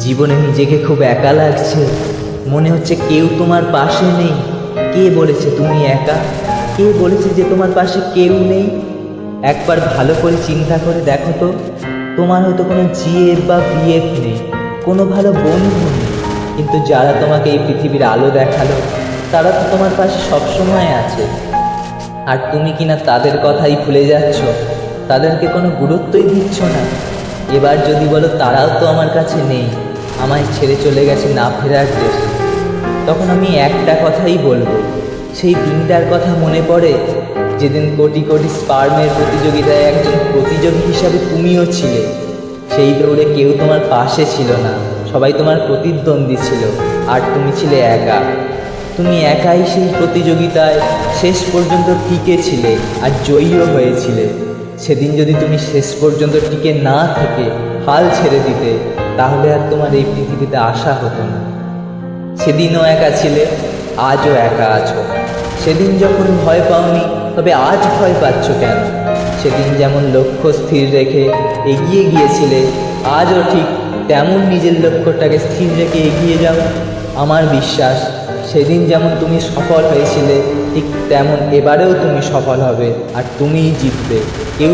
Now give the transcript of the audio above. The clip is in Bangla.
জীবনে নিজেকে খুব একা লাগছে। মনে হচ্ছে কেউ তোমার পাশে নেই। কে বলেছে তুমি একা? কে বলেছে যে তোমার পাশে কেউ নেই? একবার ভালো করে চিন্তা করে দেখো তো, তোমার হয়তো কোনো জিএফ বা বিএফ নেই, কোনো ভালো বন্ধু নেই। কিন্তু যারা তোমাকে এই পৃথিবীর আলো দেখাল, তারা তো তোমার পাশে সবসময় আছে। আর তুমি কিনা তাদের কথাই ভুলে যাচ্ছ? তাদেরকে কোনো গুরুত্বই দিচ্ছ না। এবার যদি বলো তারাও তো আমার কাছে নেই। আমায় ছেড়ে চলে গেছে না ফেরার দেশে। তখন আমি একটা কথাই বলব, সেই দিনটার কথা মনে পড়ে যেদিন কোটি কোটি স্পার্মের প্রতিযোগিতায় একজন প্রতিযোগী হিসাবে তুমিও ছিলে। সেই দৌড়ে কেউ তোমার পাশে ছিল না, সবাই তোমার প্রতিদ্বন্দ্বী ছিল, আর তুমি ছিলে একা। তুমি একাই সেই প্রতিযোগিতায় শেষ পর্যন্ত টিকে ছিলে আর জয়ীও হয়েছিলে। সেদিন যদি তুমি শেষ পর্যন্ত টিকে না থেকে, হাল ছেড়ে দিতে তাহলে আর তোমার এই পৃথিবীতে আসা হতো না। সেদিনও একা ছিলে, আজও একা আছো। সেদিন যখন ভয় পাওনি, তবে আজ ভয় পাচ্ছ কেন? সেদিন যেমন লক্ষ্য স্থির রেখে এগিয়ে গিয়েছিলে, আজও ঠিক তেমন নিজের লক্ষ্যটাকে স্থির রেখে এগিয়ে যাও। আমার বিশ্বাস, সেদিন যেমন তুমি সফল হয়েছিলে, ঠিক তেমন এবারেও তুমি সফল হবে, আর তুমিই জিতবে। কেউ